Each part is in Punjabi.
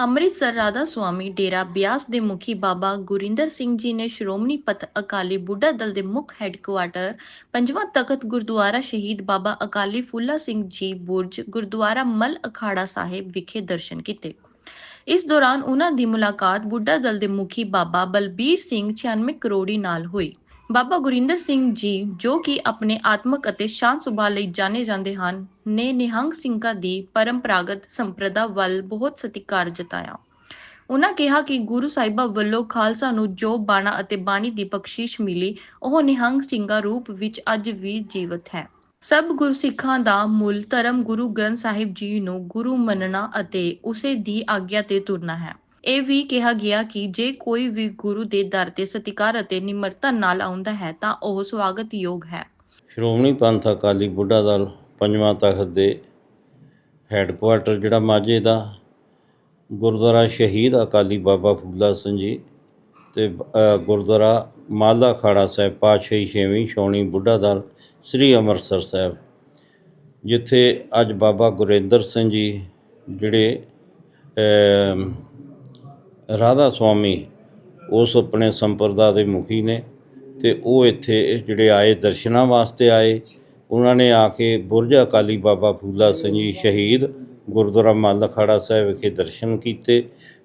ਅੰਮ੍ਰਿਤਸਰ ਰਾਧਾ ਸੁਆਮੀ, ਡੇਰਾ ਬਿਆਸ ਦੇ ਮੁਖੀ ਬਾਬਾ ਗੁਰਿੰਦਰ ਸਿੰਘ ਜੀ ਨੇ ਸ਼੍ਰੋਮਣੀ ਪਤ ਅਕਾਲੀ ਬੁੱਢਾ ਦਲ ਦੇ ਮੁੱਖ ਹੈੱਡਕੁਆਟਰ ਪੰਜਵਾਂ ਤਖਤ ਗੁਰਦੁਆਰਾ ਸ਼ਹੀਦ ਬਾਬਾ ਅਕਾਲੀ ਫੁੱਲਾ ਸਿੰਘ ਜੀ ਬੁਰਜ ਗੁਰਦੁਆਰਾ ਮਲ ਅਖਾੜਾ ਸਾਹਿਬ ਵਿਖੇ ਦਰਸ਼ਨ ਕੀਤੇ। ਇਸ ਦੌਰਾਨ ਉਹਨਾਂ ਦੀ ਮੁਲਾਕਾਤ ਬੁੱਢਾ ਦਲ ਦੇ ਮੁਖੀ ਬਾਬਾ ਬਲਬੀਰ ਸਿੰਘ 96 ਕਰੋੜੀ ਨਾਲ ਹੋਈ। ਬਾਬਾ ਗੁਰਿੰਦਰ ਸਿੰਘ ਜੀ, ਜੋ ਕਿ ਆਪਣੇ ਆਤਮਕ ਅਤੇ ਸ਼ਾਂਤ ਸੁਭਾਅ ਲਈ ਜਾਣੇ ਜਾਂਦੇ ਹਨ, ਨੇ ਨਿਹੰਗ ਸਿੰਘਾਂ ਦੀ ਪਰੰਪਰਾਗਤ ਸੰਪਰਦਾ ਵੱਲ ਬਹੁਤ ਸਤਿਕਾਰ ਜਤਾਇਆ। ਉਹਨਾਂ ਕਿਹਾ ਕਿ ਗੁਰੂ ਸਾਹਿਬਾਂ ਵੱਲੋਂ ਖਾਲਸਾ ਨੂੰ ਜੋ ਬਾਣਾ ਅਤੇ ਬਾਣੀ ਦੀ ਬਖਸ਼ਿਸ਼ ਮਿਲੀ, ਉਹ ਨਿਹੰਗ ਸਿੰਘਾਂ ਰੂਪ ਵਿੱਚ ਅੱਜ ਵੀ ਜੀਵਤ ਹੈ। ਸਭ ਗੁਰਸਿੱਖਾਂ ਦਾ ਮੂਲ ਧਰਮ ਗੁਰੂ ਗ੍ਰੰਥ ਸਾਹਿਬ ਜੀ ਨੂੰ ਗੁਰੂ ਮੰਨਣਾ ਅਤੇ ਉਸੇ ਦੀ ਆਗਿਆ ਤੇ ਤੁਰਨਾ ਹੈ। ਇਹ ਵੀ ਕਿਹਾ ਗਿਆ ਕਿ ਜੇ ਕੋਈ ਵੀ ਗੁਰੂ ਦੇ ਦਰ ਤੇ ਸਤਿਕਾਰ ਅਤੇ ਨਿਮਰਤਾ ਨਾਲ ਆਉਂਦਾ ਹੈ, ਤਾਂ ਉਹ ਸਵਾਗਤਯੋਗ ਹੈ। ਸ਼੍ਰੋਮਣੀ ਪੰਥ ਅਕਾਲੀ ਬੁੱਢਾ ਦਲ ਪੰਜਵਾਂ ਤਖਤ ਦੇ ਹੈੱਡਕੁਆਟਰ, ਜਿਹੜਾ ਮਾਝੇ ਦਾ ਗੁਰਦੁਆਰਾ ਸ਼ਹੀਦ ਅਕਾਲੀ ਬਾਬਾ ਫੂਲਾ ਸਿੰਘ ਜੀ ਤੇ ਗੁਰਦੁਆਰਾ ਮਾਲਾ ਖਾੜਾ ਸਾਹਿਬ, ਪਾਤਸ਼ਾਹੀ ਛੇਵੀਂ ਛਾਉਣੀ ਬੁੱਢਾ ਦਲ ਸ੍ਰੀ ਅੰਮ੍ਰਿਤਸਰ ਸਾਹਿਬ, ਜਿੱਥੇ ਅੱਜ ਬਾਬਾ ਗੁਰਿੰਦਰ ਸਿੰਘ ਜੀ ਜਿਹੜੇ ਰਾਧਾ ਸੁਆਮੀ ਉਸ ਆਪਣੇ ਸੰਪਰਦਾ ਦੇ ਮੁਖੀ ਨੇ ਤੇ ਉਹ ਇੱਥੇ ਜਿਹੜੇ ਆਏ ਦਰਸ਼ਨਾਂ ਵਾਸਤੇ ਆਏ। ਉਹਨਾਂ ਨੇ ਆ ਕੇ ਬੁਰਜ ਅਕਾਲੀ ਬਾਬਾ ਫੂਲਾ ਸਿੰਘ ਜੀ ਸ਼ਹੀਦ ਗੁਰਦੁਆਰਾ ਮੱਲ ਅਖਾੜਾ ਸਾਹਿਬ ਵਿਖੇ ਦਰਸ਼ਨ ਕੀਤੇ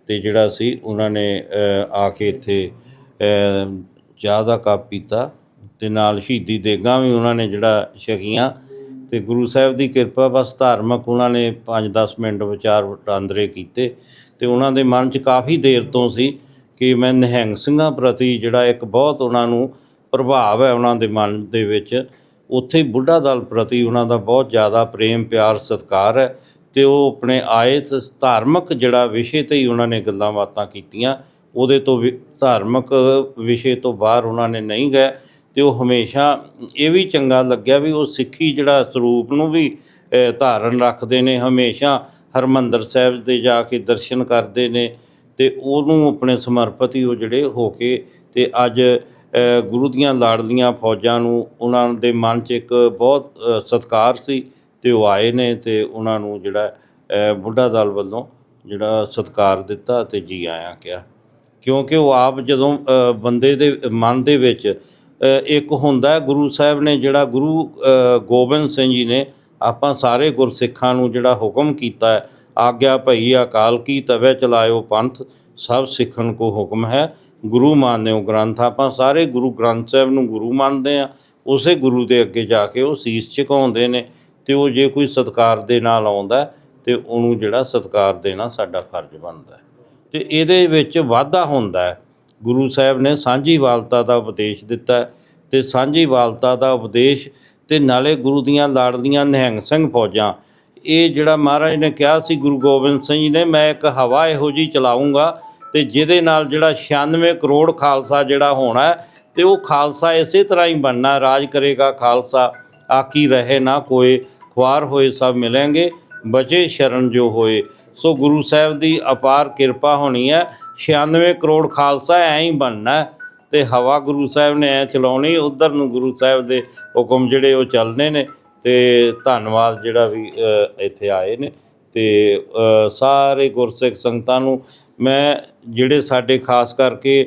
ਤੇ ਜਿਹੜਾ ਸੀ ਉਹਨਾਂ ਨੇ ਆ ਕੇ ਇੱਥੇ ਚਾਹ ਦਾ ਕੱਪ ਪੀਤਾ ਤੇ ਨਾਲ ਸ਼ਹੀਦੀ ਦੇਗਾਂ ਵੀ ਉਹਨਾਂ ਨੇ ਜਿਹੜਾ ਛਕੀਆਂ ਤੇ ਗੁਰੂ ਸਾਹਿਬ ਦੀ ਕਿਰਪਾ ਬਸ ਧਾਰਮਿਕ ਉਹਨਾਂ ਨੇ 5-10 ਮਿੰਟ ਵਿਚਾਰ ਵਟਾਂਦਰੇ ਕੀਤੇ ਤੇ ਉਹਨਾਂ ਦੇ ਮਨ 'ਚ ਕਾਫੀ ਦੇਰ ਤੋਂ ਸੀ ਕਿ ਮੈਂ ਨਿਹੰਗ ਸਿੰਘਾਂ ਪ੍ਰਤੀ ਜਿਹੜਾ ਇੱਕ ਬਹੁਤ ਉਹਨਾਂ ਨੂੰ ਪ੍ਰਭਾਵ ਹੈ ਉਹਨਾਂ ਦੇ ਮਨ ਦੇ ਵਿੱਚ, ਉੱਥੇ ਹੀ ਬੁੱਢਾ ਦਲ ਪ੍ਰਤੀ ਉਹਨਾਂ ਦਾ ਬਹੁਤ ਜ਼ਿਆਦਾ ਪ੍ਰੇਮ, ਪਿਆਰ, ਸਤਿਕਾਰ ਹੈ ਤੇ ਉਹ ਆਪਣੇ ਆਏ ਤੇ ਧਾਰਮਿਕ ਜਿਹੜਾ ਵਿਸ਼ੇ ਤੇ ਹੀ ਉਹਨਾਂ ਨੇ ਗੱਲਾਂ ਬਾਤਾਂ ਕੀਤੀਆਂ, ਉਹਦੇ ਤੋਂ ਵੀ ਧਾਰਮਿਕ ਵਿਸ਼ੇ ਤੋਂ ਬਾਹਰ ਉਹਨਾਂ ਨੇ ਨਹੀਂ ਗਏ ਤੇ ਉਹ ਹਮੇਸ਼ਾ ਇਹ ਵੀ ਚੰਗਾ ਲੱਗਿਆ ਵੀ ਉਹ ਸਿੱਖੀ ਜਿਹੜਾ ਸਰੂਪ ਨੂੰ ਵੀ ਧਾਰਨ ਰੱਖਦੇ ਨੇ, ਹਮੇਸ਼ਾ ਹਰਮੰਦਰ ਸਾਹਿਬ ਦੇ ਜਾ ਕੇ ਦਰਸ਼ਨ ਕਰਦੇ ਨੇ ਤੇ ਉਹਨੂੰ ਆਪਣੇ ਸਮਰਪਿਤ ਹੀ ਉਹ ਜਿਹੜੇ ਹੋ ਕੇ ਤੇ ਅੱਜ ਗੁਰੂ ਦੀਆਂ ਲਾਡਲੀਆਂ ਫੌਜਾਂ ਨੂੰ ਉਹਨਾਂ ਦੇ ਮਨ 'ਚ ਇੱਕ ਬਹੁਤ ਅ, ਸਤਿਕਾਰ ਸੀ ਤੇ ਉਹ ਆਏ ਨੇ ਤੇ ਉਹਨਾਂ ਨੂੰ ਜਿਹੜਾ ਬੁੱਢਾ ਦਲ ਵੱਲੋਂ ਜਿਹੜਾ ਸਤਿਕਾਰ ਦਿੱਤਾ ਤੇ ਜੀ ਆਇਆਂ ਕਿਹਾ। ਕਿਉਂਕਿ ਉਹ ਆਪ ਜਦੋਂ ਬੰਦੇ ਦੇ ਮਨ ਦੇ ਵਿੱਚ ਇੱਕ ਹੁੰਦਾ ਗੁਰੂ ਸਾਹਿਬ ਨੇ ਜਿਹੜਾ ਗੁਰੂ ਗੋਬਿੰਦ ਸਿੰਘ ਜੀ ਨੇ ਆਪਾਂ ਸਾਰੇ ਗੁਰਸਿੱਖਾਂ ਨੂੰ ਜਿਹੜਾ ਹੁਕਮ ਕੀਤਾ ਹੈ ਆਗਿਆ ਭਈ ਅਕਾਲ ਕੀ ਤਵੇ ਚਲਾਇਓ ਪੰਥ ਸਭ ਸਿੱਖਣ ਕੋ ਹੁਕਮ ਹੈ। ਗੁਰੂ ਮੰਨਿਓ ਗ੍ਰੰਥ ਆਪਾਂ ਸਾਰੇ ਗੁਰੂ ਗ੍ਰੰਥ ਸਾਹਿਬ ਨੂੰ ਗੁਰੂ ਮੰਨਦੇ ਆ ਉਸੇ ਗੁਰੂ ਦੇ ਅੱਗੇ ਜਾ ਕੇ ਉਹ ਸੀਸ ਝੁਕਾਉਂਦੇ ਨੇ ਤੇ ਉਹ ਜੇ ਕੋਈ ਸਤਕਾਰ ਦੇ ਨਾਲ ਆਉਂਦਾ ਹੈ, ਤੇ ਉਹਨੂੰ ਜਿਹੜਾ ਸਤਕਾਰ ਦੇਣਾ ਸਾਡਾ ਫਰਜ਼ ਬਣਦਾ ਹੈ। ਤੇ ਇਹਦੇ ਵਿੱਚ ਵਾਧਾ ਹੁੰਦਾ ਹੈ। ਗੁਰੂ ਸਾਹਿਬ ਨੇ ਸਾਂਝੀ ਵਾਲਤਾ ਦਾ ਉਪਦੇਸ਼ ਦਿੱਤਾ ਹੈ ਸਾਂਝੀ ਵਾਲਤਾ ਦਾ ਉਪਦੇਸ਼ ਤੇ ਨਾਲੇ ਗੁਰੂ ਦੀਆਂ ਲਾੜਲੀਆਂ ਨਿਹੰਗ ਸਿੰਘ ਫੌਜਾਂ। ਇਹ ਜਿਹੜਾ ਮਹਾਰਾਜ ਨੇ ਕਿਹਾ ਸੀ, ਗੁਰੂ ਗੋਬਿੰਦ ਸਿੰਘ ਜੀ ਨੇ, ਮੈਂ ਇੱਕ ਹਵਾ ਇਹੋ ਜੀ ਚਲਾਉਂਗਾ ਤੇ ਜਿਹਦੇ ਨਾਲ ਜਿਹੜਾ 96 ਕਰੋੜ ਖਾਲਸਾ ਜਿਹੜਾ ਹੋਣਾ ਹੈ, ਤੇ ਉਹ ਖਾਲਸਾ ਇਸੇ ਤਰ੍ਹਾਂ ਹੀ ਬਣਨਾ, ਰਾਜ ਕਰੇਗਾ ਖਾਲਸਾ। ਆਕੀ ਰਹੇ ਨਾ ਕੋਏ ਖੁਆਰ ਹੋਏ ਸਭ ਮਿਲेंगे ਬਚੇ ਸ਼ਰਨ ਜੋ ਹੋਏ। ਸੋ ਗੁਰੂ ਸਾਹਿਬ ਦੀ ਅਪਾਰ ਕਿਰਪਾ ਹੋਣੀ ਹੈ 96 ਕਰੋੜ ਖਾਲਸਾ ਐਂ ਹੀ ਬਣਨਾ ਤੇ ਹਵਾ ਗੁਰੂ ਸਾਹਿਬ ਨੇ ਐ ਚਲਾਉਣੀ, ਉਧਰ ਨੂੰ ਗੁਰੂ ਸਾਹਿਬ ਦੇ ਹੁਕਮ ਜਿਹੜੇ ਉਹ ਚੱਲਣੇ ਨੇ ਤੇ ਧੰਨਵਾਦ ਜਿਹੜਾ ਵੀ ਇੱਥੇ ਆਏ ਨੇ ਤੇ ਸਾਰੇ ਗੁਰਸਿੱਖ ਸੰਗਤਾਂ ਨੂੰ ਮੈਂ ਜਿਹੜੇ ਸਾਡੇ ਖਾਸ ਕਰਕੇ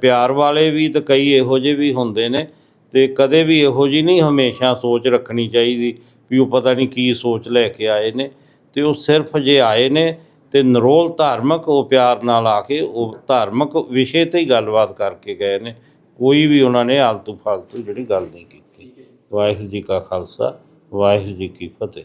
ਪਿਆਰ ਵਾਲੇ ਵੀ ਤੇ ਕਈ ਇਹੋ ਜਿਹੇ ਵੀ ਹੁੰਦੇ ਨੇ ਤੇ ਕਦੇ ਵੀ ਇਹੋ ਜਿਹੀ ਨਹੀਂ ਹਮੇਸ਼ਾ ਸੋਚ ਰੱਖਣੀ ਚਾਹੀਦੀ ਵੀ ਉਹ ਪਤਾ ਨਹੀਂ ਕੀ ਸੋਚ ਲੈ ਕੇ ਆਏ ਨੇ ਤੇ ਉਹ ਸਿਰਫ ਜੇ ਆਏ ਨੇ ਤੇ ਨਰੋਲ ਧਾਰਮਿਕ ਉਹ ਪਿਆਰ ਨਾਲ ਆ ਕੇ ਉਹ ਧਾਰਮਿਕ ਵਿਸ਼ੇ ਤੇ ਹੀ ਗੱਲਬਾਤ ਕਰਕੇ ਗਏ ਨੇ। ਕੋਈ ਵੀ ਉਹਨਾਂ ਨੇ ਆਲਤੂ ਫਾਲਤੂ ਜਿਹੜੀ ਗੱਲ ਨਹੀਂ ਕੀਤੀ। ਵਾਹਿਗੁਰੂ ਜੀ ਕਾ ਖਾਲਸਾ, ਵਾਹਿਗੁਰੂ ਜੀ ਕੀ ਫਤਿਹ।